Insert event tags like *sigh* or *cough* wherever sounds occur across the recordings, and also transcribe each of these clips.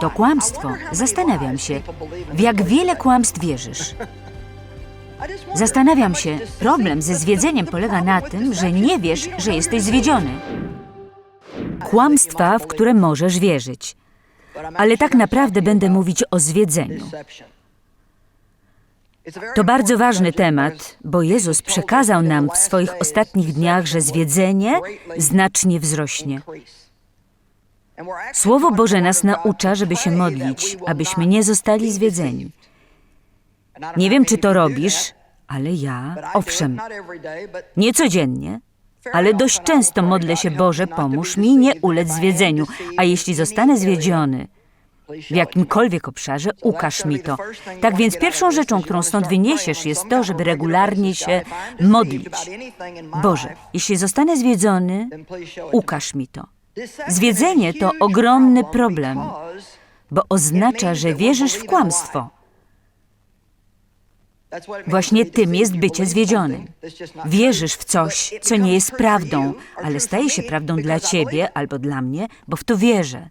To kłamstwo. Zastanawiam się, w jak wiele kłamstw wierzysz. Zastanawiam się, problem ze zwiedzeniem polega na tym, że nie wiesz, że jesteś zwiedziony. Kłamstwa, w które możesz wierzyć. Ale tak naprawdę będę mówić o zwiedzeniu. To bardzo ważny temat, bo Jezus przekazał nam w swoich ostatnich dniach, że zwiedzenie znacznie wzrośnie. Słowo Boże nas naucza, żeby się modlić, abyśmy nie zostali zwiedzeni. Nie wiem, czy to robisz, ale ja, owszem, nie codziennie, ale dość często modlę się, Boże, pomóż mi nie ulec zwiedzeniu, a jeśli zostanę zwiedziony w jakimkolwiek obszarze, ukaż mi to. Tak więc pierwszą rzeczą, którą stąd wyniesiesz, jest to, żeby regularnie się modlić. Boże, jeśli zostanę zwiedzony, ukaż mi to. Zwiedzenie to ogromny problem, bo oznacza, że wierzysz w kłamstwo. Właśnie tym jest bycie zwiedzionym. Wierzysz w coś, co nie jest prawdą, ale staje się prawdą dla ciebie albo dla mnie, bo w to wierzę.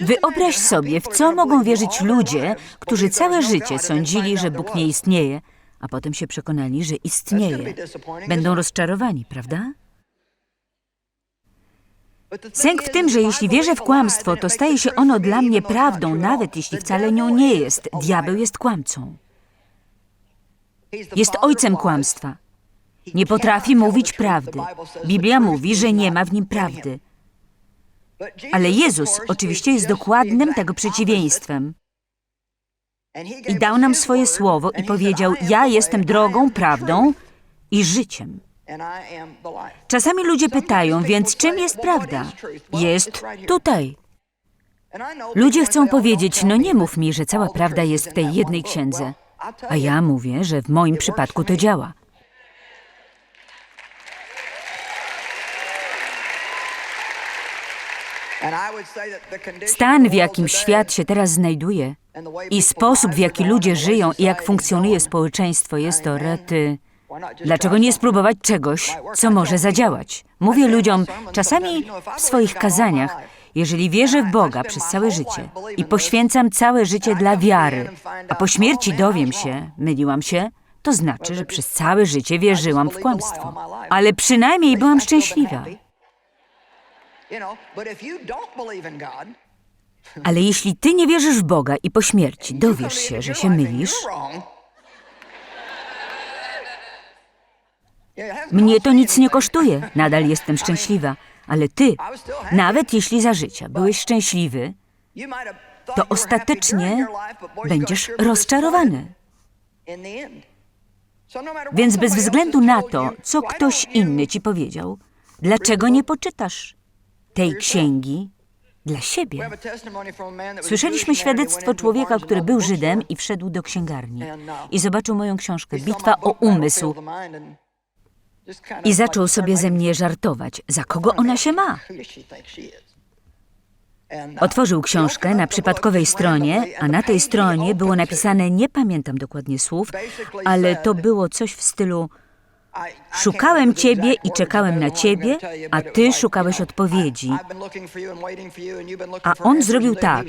Wyobraź sobie, w co mogą wierzyć ludzie, którzy całe życie sądzili, że Bóg nie istnieje, a potem się przekonali, że istnieje. Będą rozczarowani, prawda? Sęk w tym, że jeśli wierzę w kłamstwo, to staje się ono dla mnie prawdą, nawet jeśli wcale nią nie jest. Diabeł jest kłamcą. Jest ojcem kłamstwa. Nie potrafi mówić prawdy. Biblia mówi, że nie ma w nim prawdy. Ale Jezus oczywiście jest dokładnym tego przeciwieństwem. I dał nam swoje słowo i powiedział: Ja jestem drogą, prawdą i życiem. Czasami ludzie pytają, więc czym jest prawda? Jest tutaj. Ludzie chcą powiedzieć: No nie mów mi, że cała prawda jest w tej jednej księdze. A ja mówię, że w moim przypadku to działa. Stan, w jakim świat się teraz znajduje i sposób, w jaki ludzie żyją i jak funkcjonuje społeczeństwo, jest to rety. Dlaczego nie spróbować czegoś, co może zadziałać? Mówię ludziom czasami w swoich kazaniach, jeżeli wierzę w Boga przez całe życie i poświęcam całe życie dla wiary, a po śmierci dowiem się, myliłam się, to znaczy, że przez całe życie wierzyłam w kłamstwo. Ale przynajmniej byłam szczęśliwa. Ale jeśli ty nie wierzysz w Boga i po śmierci dowiesz się, że się mylisz, mnie to nic nie kosztuje, nadal jestem szczęśliwa. Ale ty, nawet jeśli za życia byłeś szczęśliwy, to ostatecznie będziesz rozczarowany. Więc bez względu na to, co ktoś inny ci powiedział, dlaczego nie poczytasz tej księgi dla siebie? Słyszeliśmy świadectwo człowieka, który był Żydem i wszedł do księgarni i zobaczył moją książkę Bitwa o umysł i zaczął sobie ze mnie żartować, za kogo ona się ma. Otworzył książkę na przypadkowej stronie, a na tej stronie było napisane, nie pamiętam dokładnie słów, ale to było coś w stylu Szukałem ciebie i czekałem na ciebie, a ty szukałeś odpowiedzi. A on zrobił tak.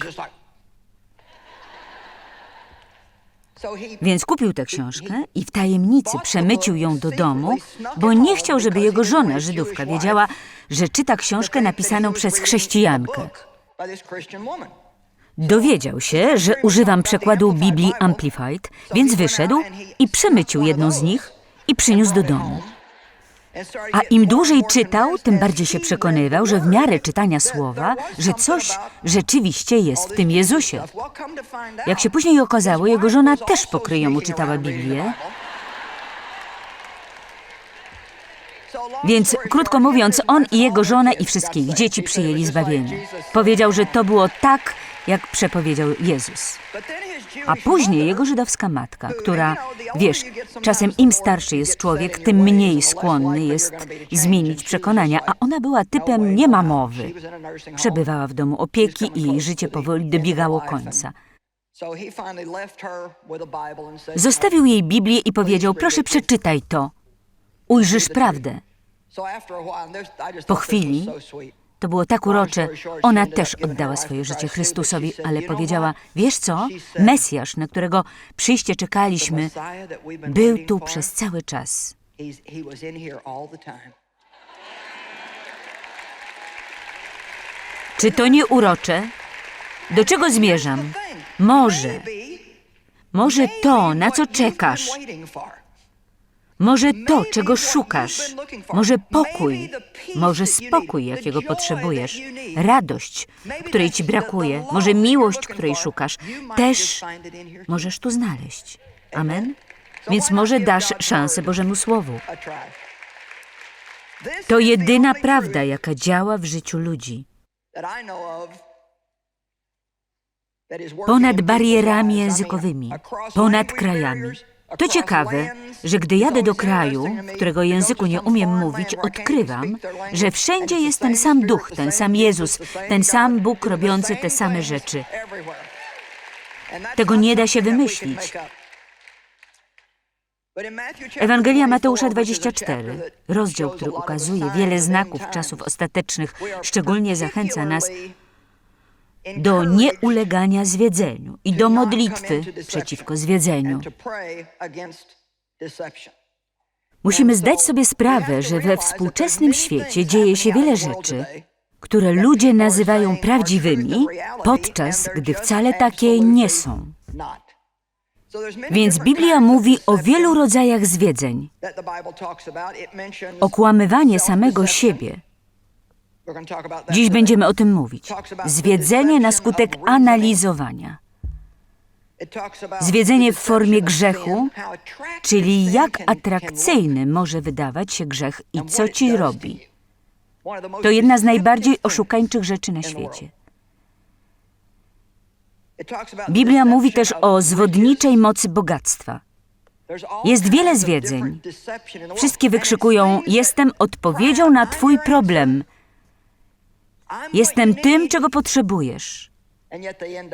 Więc kupił tę książkę i w tajemnicy przemycił ją do domu, bo nie chciał, żeby jego żona, Żydówka, wiedziała, że czyta książkę napisaną przez chrześcijankę. Dowiedział się, że używam przekładu Biblii Amplified, więc wyszedł i przemycił jedną z nich i przyniósł do domu. A im dłużej czytał, tym bardziej się przekonywał, że w miarę czytania słowa, że coś rzeczywiście jest w tym Jezusie. Jak się później okazało, jego żona też pokryjomu czytała Biblię. Więc krótko mówiąc, on i jego żona i wszystkie ich dzieci przyjęli zbawienie. Powiedział, że to było tak, jak przepowiedział Jezus. A później jego żydowska matka, która, wiesz, czasem im starszy jest człowiek, tym mniej skłonny jest zmienić przekonania, a ona była typem niemamowy. Przebywała w domu opieki i jej życie powoli dobiegało końca. Zostawił jej Biblię i powiedział, proszę przeczytaj to. Ujrzysz prawdę. Po chwili To było tak urocze. Ona też oddała swoje życie Chrystusowi, ale powiedziała: Wiesz co? Mesjasz, na którego przyjście czekaliśmy, był tu przez cały czas. Czy to nie urocze? Do czego zmierzam? Może, może to, na co czekasz, może to, czego szukasz, może pokój, może spokój, jakiego potrzebujesz, radość, której ci brakuje, może miłość, której szukasz, też możesz tu znaleźć. Amen? Więc może dasz szansę Bożemu Słowu. To jedyna prawda, jaka działa w życiu ludzi. Ponad barierami językowymi, ponad krajami. To ciekawe, że gdy jadę do kraju, którego języku nie umiem mówić, odkrywam, że wszędzie jest ten sam duch, ten sam Jezus, ten sam Bóg robiący te same rzeczy. Tego nie da się wymyślić. Ewangelia Mateusza 24, rozdział, który ukazuje wiele znaków czasów ostatecznych, szczególnie zachęca nas do nieulegania zwiedzeniu i do modlitwy przeciwko zwiedzeniu. Musimy zdać sobie sprawę, że we współczesnym świecie dzieje się wiele rzeczy, które ludzie nazywają prawdziwymi, podczas gdy wcale takie nie są. Więc Biblia mówi o wielu rodzajach zwiedzeń. Okłamywanie samego siebie. Dziś będziemy o tym mówić. Zwiedzenie na skutek analizowania. Zwiedzenie w formie grzechu, czyli jak atrakcyjny może wydawać się grzech i co ci robi. To jedna z najbardziej oszukańczych rzeczy na świecie. Biblia mówi też o zwodniczej mocy bogactwa. Jest wiele zwiedzeń. Wszystkie wykrzykują: Jestem odpowiedzią na Twój problem. Jestem tym, czego potrzebujesz.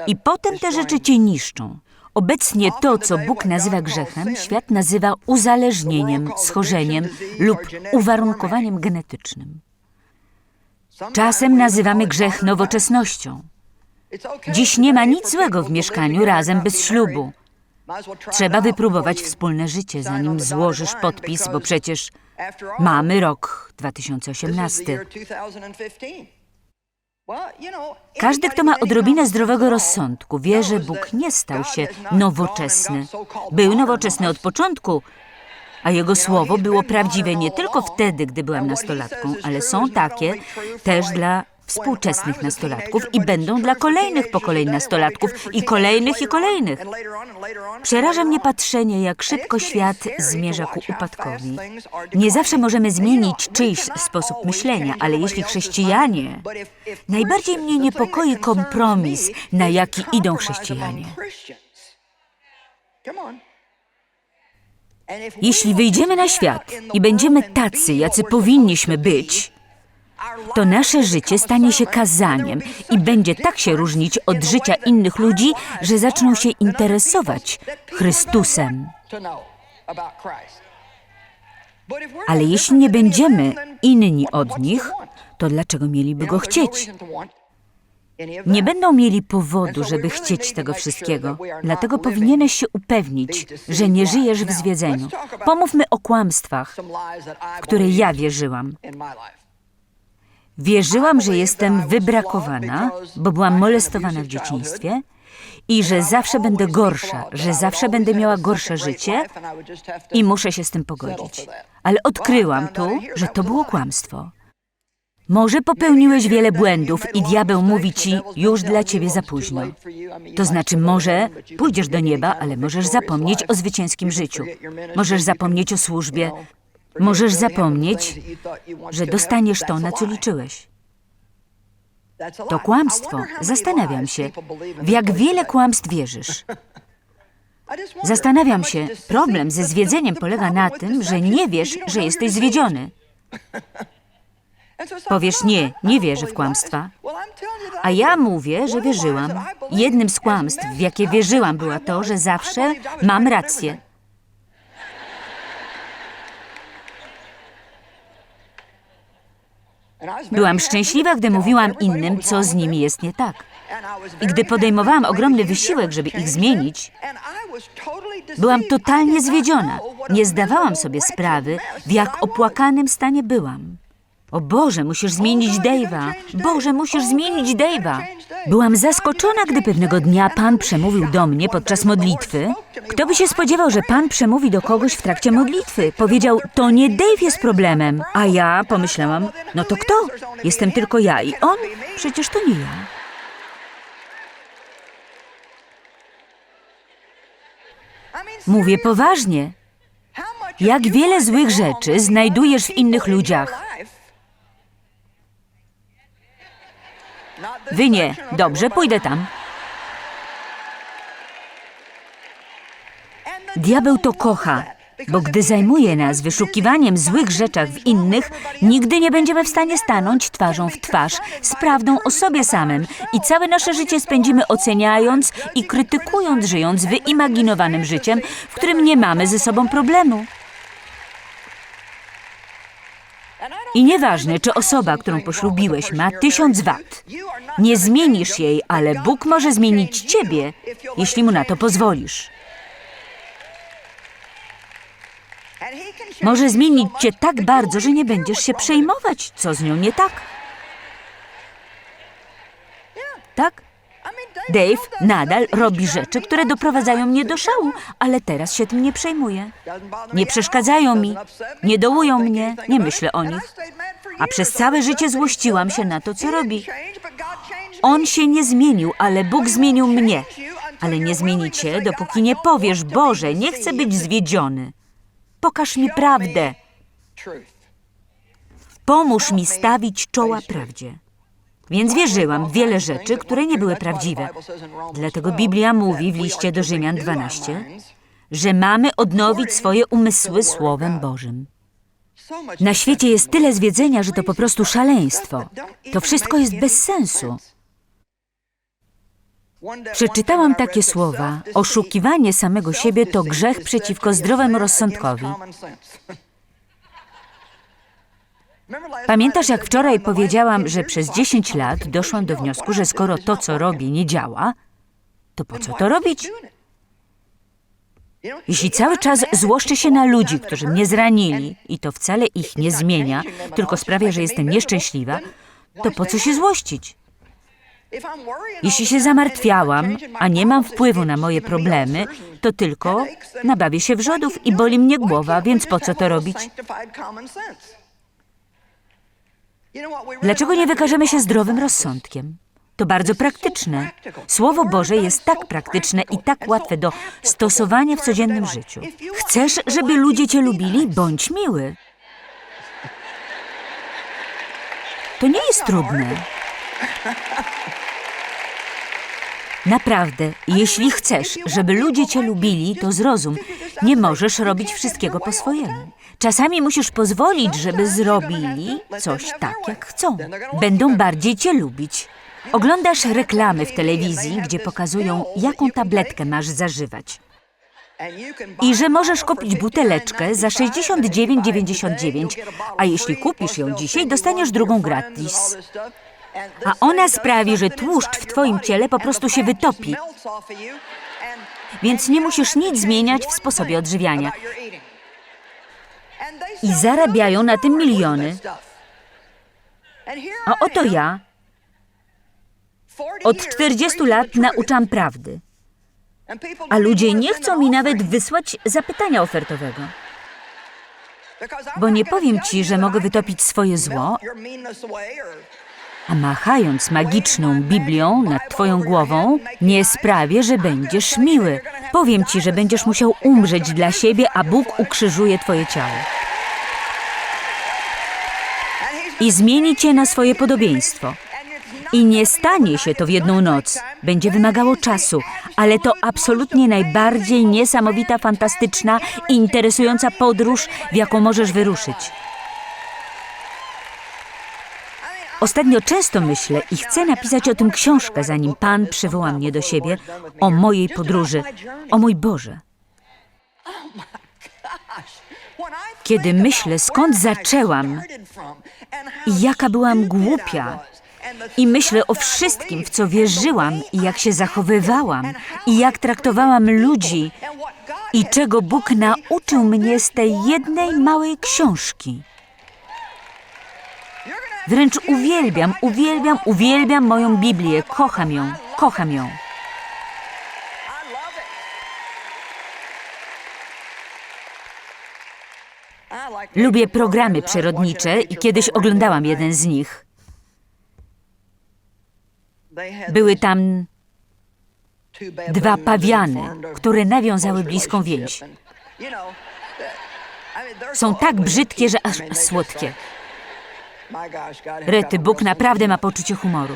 I potem te rzeczy cię niszczą. Obecnie to, co Bóg nazywa grzechem, świat nazywa uzależnieniem, schorzeniem lub uwarunkowaniem genetycznym. Czasem nazywamy grzech nowoczesnością. Dziś nie ma nic złego w mieszkaniu razem bez ślubu. Trzeba wypróbować wspólne życie, zanim złożysz podpis, bo przecież mamy rok 2018. Każdy, kto ma odrobinę zdrowego rozsądku, wie, że Bóg nie stał się nowoczesny. Był nowoczesny od początku, a Jego słowo było prawdziwe nie tylko wtedy, gdy byłam nastolatką, ale są takie też dla współczesnych nastolatków i będą dla kolejnych pokoleń nastolatków i kolejnych i kolejnych. Przeraża mnie patrzenie, jak szybko świat zmierza ku upadkowi. Nie zawsze możemy zmienić czyjś sposób myślenia, ale jeśli chrześcijanie, najbardziej mnie niepokoi kompromis, na jaki idą chrześcijanie. Jeśli wyjdziemy na świat i będziemy tacy, jacy powinniśmy być, to nasze życie stanie się kazaniem i będzie tak się różnić od życia innych ludzi, że zaczną się interesować Chrystusem. Ale jeśli nie będziemy inni od nich, to dlaczego mieliby go chcieć? Nie będą mieli powodu, żeby chcieć tego wszystkiego. Dlatego powinieneś się upewnić, że nie żyjesz w zwiedzeniu. Pomówmy o kłamstwach, w które ja wierzyłam. Wierzyłam, że jestem wybrakowana, bo byłam molestowana w dzieciństwie i że zawsze będę gorsza, że zawsze będę miała gorsze życie i muszę się z tym pogodzić. Ale odkryłam tu, że to było kłamstwo. Może popełniłeś wiele błędów i diabeł mówi ci, już dla ciebie za późno. To znaczy, może pójdziesz do nieba, ale możesz zapomnieć o zwycięskim życiu. Możesz zapomnieć o służbie. Możesz zapomnieć, że dostaniesz to, na co liczyłeś. To kłamstwo. Zastanawiam się, w jak wiele kłamstw wierzysz. *laughs* Zastanawiam się, problem ze zwiedzeniem polega na tym, że nie wiesz, że jesteś zwiedziony. Powiesz nie, nie wierzę w kłamstwa. A ja mówię, że wierzyłam. Jednym z kłamstw, w jakie wierzyłam, była to, że zawsze mam rację. Byłam szczęśliwa, gdy mówiłam innym, co z nimi jest nie tak. I gdy podejmowałam ogromny wysiłek, żeby ich zmienić, byłam totalnie zwiedziona. Nie zdawałam sobie sprawy, w jak opłakanym stanie byłam. O Boże, musisz zmienić Dave'a. Boże, musisz zmienić Dave'a. Byłam zaskoczona, gdy pewnego dnia Pan przemówił do mnie podczas modlitwy. Kto by się spodziewał, że Pan przemówi do kogoś w trakcie modlitwy? Powiedział, to nie Dave jest problemem. A ja pomyślałam, no to kto? Jestem tylko ja i on? Przecież to nie ja. Mówię poważnie. Jak wiele złych rzeczy znajdujesz w innych ludziach. Wy nie. Dobrze, pójdę tam. Diabeł to kocha, bo gdy zajmuje nas wyszukiwaniem złych rzeczach w innych, nigdy nie będziemy w stanie stanąć twarzą w twarz z prawdą o sobie samym i całe nasze życie spędzimy oceniając i krytykując, żyjąc wyimaginowanym życiem, w którym nie mamy ze sobą problemu. I nieważne, czy osoba, którą poślubiłeś, ma tysiąc wad. Nie zmienisz jej, ale Bóg może zmienić ciebie, jeśli mu na to pozwolisz. Może zmienić cię tak bardzo, że nie będziesz się przejmować, co z nią nie tak. Tak? Dave nadal robi rzeczy, które doprowadzają mnie do szału, ale teraz się tym nie przejmuje. Nie przeszkadzają mi, nie dołują mnie, nie myślę o nich. A przez całe życie złościłam się na to, co robi. On się nie zmienił, ale Bóg zmienił mnie. Ale nie zmieni cię, dopóki nie powiesz, Boże, nie chcę być zwiedziony. Pokaż mi prawdę. Pomóż mi stawić czoła prawdzie. Więc wierzyłam w wiele rzeczy, które nie były prawdziwe. Dlatego Biblia mówi w liście do Rzymian 12, że mamy odnowić swoje umysły Słowem Bożym. Na świecie jest tyle zwiedzenia, że to po prostu szaleństwo. To wszystko jest bez sensu. Przeczytałam takie słowa: Oszukiwanie samego siebie to grzech przeciwko zdrowemu rozsądkowi. Pamiętasz, jak wczoraj powiedziałam, że przez 10 lat doszłam do wniosku, że skoro to, co robię, nie działa, to po co to robić? Jeśli cały czas złoszczę się na ludzi, którzy mnie zranili i to wcale ich nie zmienia, tylko sprawia, że jestem nieszczęśliwa, to po co się złościć? Jeśli się zamartwiałam, a nie mam wpływu na moje problemy, to tylko nabawię się wrzodów i boli mnie głowa, więc po co to robić? Dlaczego nie wykażemy się zdrowym rozsądkiem? To bardzo praktyczne. Słowo Boże jest tak praktyczne i tak łatwe do stosowania w codziennym życiu. Chcesz, żeby ludzie cię lubili? Bądź miły. To nie jest trudne. Naprawdę, jeśli chcesz, żeby ludzie cię lubili, to zrozum, nie możesz robić wszystkiego po swojemu. Czasami musisz pozwolić, żeby zrobili coś tak, jak chcą. Będą bardziej cię lubić. Oglądasz reklamy w telewizji, gdzie pokazują, jaką tabletkę masz zażywać. I że możesz kupić buteleczkę za 69,99, a jeśli kupisz ją dzisiaj, dostaniesz drugą gratis. A ona sprawi, że tłuszcz w twoim ciele po prostu się wytopi. Więc nie musisz nic zmieniać w sposobie odżywiania. I zarabiają na tym miliony. A oto ja od 40 lat nauczam prawdy. A ludzie nie chcą mi nawet wysłać zapytania ofertowego. Bo nie powiem ci, że mogę wytopić swoje zło, a machając magiczną Biblią nad twoją głową, nie sprawię, że będziesz miły. Powiem ci, że będziesz musiał umrzeć dla siebie, a Bóg ukrzyżuje twoje ciało. I zmieni cię na swoje podobieństwo. I nie stanie się to w jedną noc. Będzie wymagało czasu, ale to absolutnie najbardziej niesamowita, fantastyczna i interesująca podróż, w jaką możesz wyruszyć. Ostatnio często myślę i chcę napisać o tym książkę, zanim Pan przywoła mnie do siebie, o mojej podróży. O mój Boże. Kiedy myślę, skąd zaczęłam i jaka byłam głupia, i myślę o wszystkim, w co wierzyłam i jak się zachowywałam i jak traktowałam ludzi i czego Bóg nauczył mnie z tej jednej małej książki. Wręcz uwielbiam, uwielbiam, uwielbiam moją Biblię. Kocham ją, kocham ją. Lubię programy przyrodnicze i kiedyś oglądałam jeden z nich. Były tam dwa pawiany, które nawiązały bliską więź. Są tak brzydkie, że aż słodkie. Rety, Bóg naprawdę ma poczucie humoru.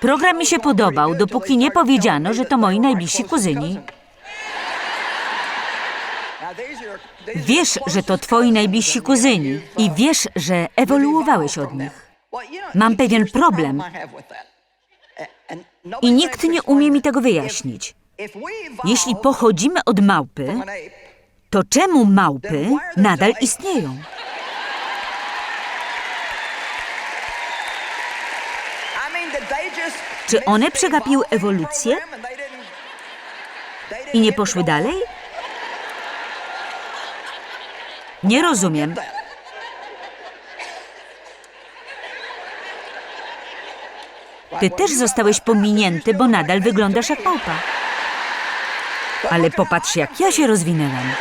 Program mi się podobał, dopóki nie powiedziano, że to moi najbliżsi kuzyni. Wiesz, że to twoi najbliżsi kuzyni i wiesz, że ewoluowałeś od nich. Mam pewien problem i nikt nie umie mi tego wyjaśnić. Jeśli pochodzimy od małpy, to czemu małpy nadal istnieją? Czy one przegapiły ewolucję i nie poszły dalej? Nie rozumiem. Ty też zostałeś pominięty, bo nadal wyglądasz jak małpa. Ale popatrz, jak ja się rozwinęłam.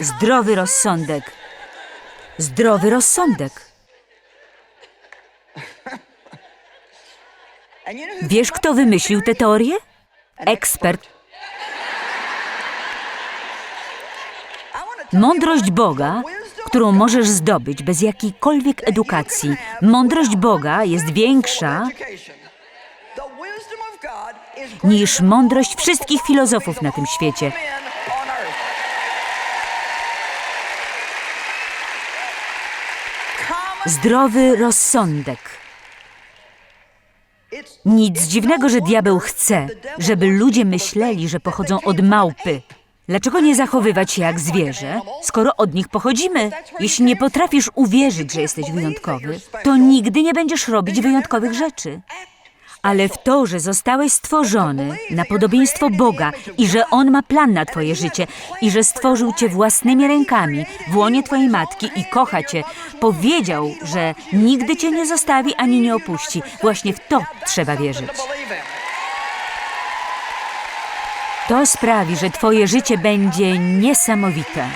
Zdrowy rozsądek. Zdrowy rozsądek. Wiesz, kto wymyślił tę teorię? Ekspert. Mądrość Boga, którą możesz zdobyć bez jakiejkolwiek edukacji. Mądrość Boga jest większa niż mądrość wszystkich filozofów na tym świecie. Zdrowy rozsądek. Nic dziwnego, że diabeł chce, żeby ludzie myśleli, że pochodzą od małpy. Dlaczego nie zachowywać się jak zwierzę, skoro od nich pochodzimy? Jeśli nie potrafisz uwierzyć, że jesteś wyjątkowy, to nigdy nie będziesz robić wyjątkowych rzeczy. Ale w to, że zostałeś stworzony na podobieństwo Boga i że On ma plan na Twoje życie i że stworzył Cię własnymi rękami w łonie Twojej matki i kocha Cię, powiedział, że nigdy Cię nie zostawi ani nie opuści. Właśnie w to trzeba wierzyć. To sprawi, że Twoje życie będzie niesamowite.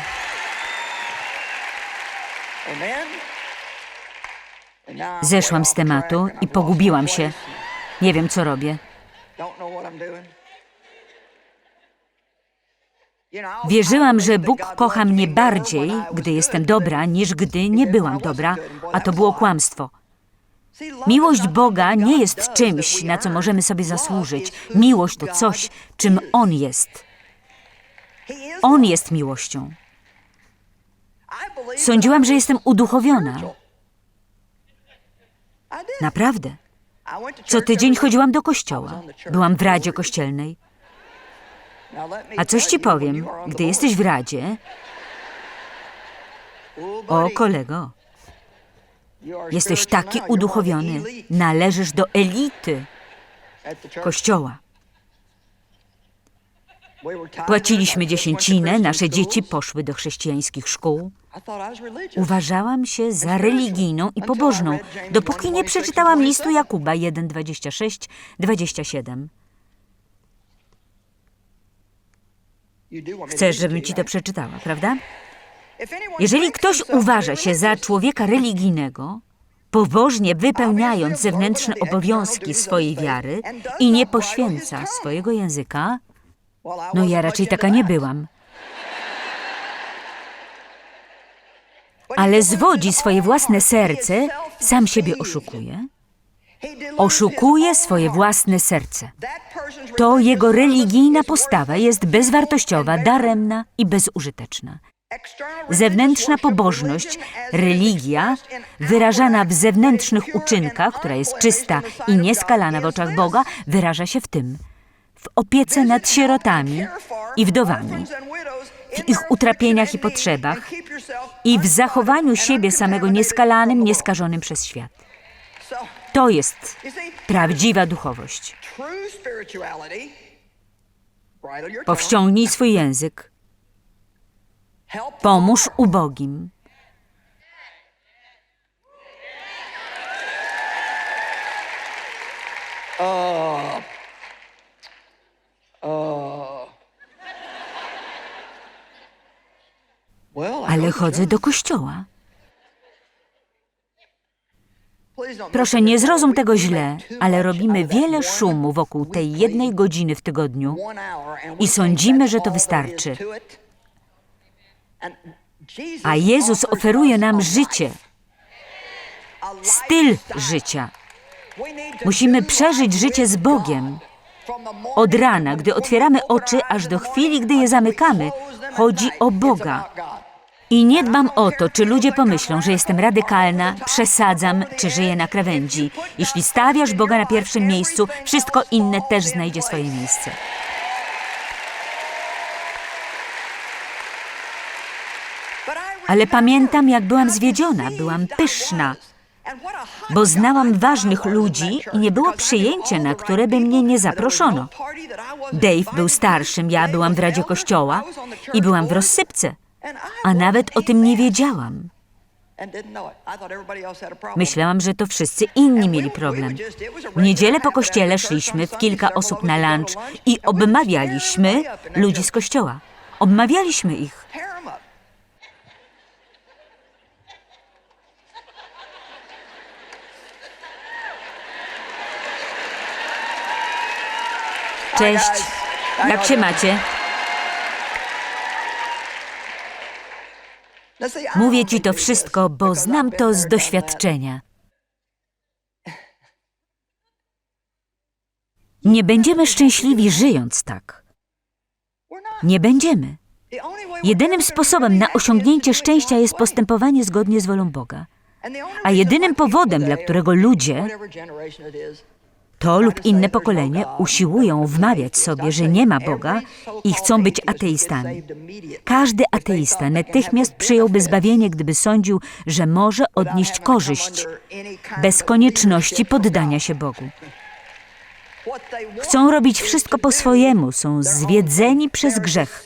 Zeszłam z tematu i pogubiłam się. Nie wiem, co robię. Wierzyłam, że Bóg kocha mnie bardziej, gdy jestem dobra, niż gdy nie byłam dobra, a to było kłamstwo. Miłość Boga nie jest czymś, na co możemy sobie zasłużyć. Miłość to coś, czym On jest. On jest miłością. Sądziłam, że jestem uduchowiona. Naprawdę. Co tydzień chodziłam do kościoła. Byłam w Radzie Kościelnej. A coś ci powiem, gdy jesteś w Radzie... O, kolego, jesteś taki uduchowiony. Należysz do elity kościoła. Płaciliśmy dziesięcinę, nasze dzieci poszły do chrześcijańskich szkół. Uważałam się za religijną i pobożną, dopóki nie przeczytałam listu Jakuba 1, 26, 27. Chcesz, żebym ci to przeczytała, prawda? Jeżeli ktoś uważa się za człowieka religijnego, pobożnie wypełniając zewnętrzne obowiązki swojej wiary i nie poświęca swojego języka, no ja raczej taka nie byłam. Ale zwodzi swoje własne serce, sam siebie oszukuje. Oszukuje swoje własne serce. To jego religijna postawa jest bezwartościowa, daremna i bezużyteczna. Zewnętrzna pobożność, religia, wyrażana w zewnętrznych uczynkach, która jest czysta i nieskalana w oczach Boga, wyraża się w tym. W opiece nad sierotami i wdowami, w ich utrapieniach i potrzebach i w zachowaniu siebie samego nieskalanym, nieskażonym przez świat. To jest prawdziwa duchowość. Powściągnij swój język, pomóż ubogim. Ale chodzę do kościoła. Proszę, nie zrozum tego źle, ale robimy wiele szumu wokół tej jednej godziny w tygodniu i sądzimy, że to wystarczy. A Jezus oferuje nam życie, styl życia. Musimy przeżyć życie z Bogiem. Od rana, gdy otwieramy oczy, aż do chwili, gdy je zamykamy, chodzi o Boga. I nie dbam o to, czy ludzie pomyślą, że jestem radykalna, przesadzam, czy żyję na krawędzi. Jeśli stawiasz Boga na pierwszym miejscu, wszystko inne też znajdzie swoje miejsce. Ale pamiętam, jak byłam zwiedziona, byłam pyszna, bo znałam ważnych ludzi i nie było przyjęcia, na które by mnie nie zaproszono. Dave był starszym, ja byłam w Radzie Kościoła i byłam w rozsypce, a nawet o tym nie wiedziałam. Myślałam, że to wszyscy inni mieli problem. W niedzielę po kościele szliśmy w kilka osób na lunch i obmawialiśmy ludzi z kościoła. Obmawialiśmy ich. Cześć, jak się macie? Mówię ci to wszystko, bo znam to z doświadczenia. Nie będziemy szczęśliwi żyjąc tak. Nie będziemy. Jedynym sposobem na osiągnięcie szczęścia jest postępowanie zgodnie z wolą Boga. A jedynym powodem, dla którego ludzie, to lub inne pokolenie, usiłują wmawiać sobie, że nie ma Boga i chcą być ateistami. Każdy ateista natychmiast przyjąłby zbawienie, gdyby sądził, że może odnieść korzyść bez konieczności poddania się Bogu. Chcą robić wszystko po swojemu, są zwiedzeni przez grzech.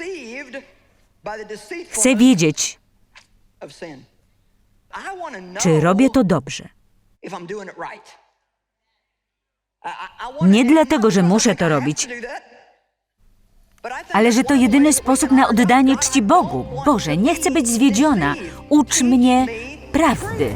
Chcę wiedzieć, czy robię to dobrze. Nie dlatego, że muszę to robić, ale że to jedyny sposób na oddanie czci Bogu. Boże, nie chcę być zwiedziona. Ucz mnie prawdy.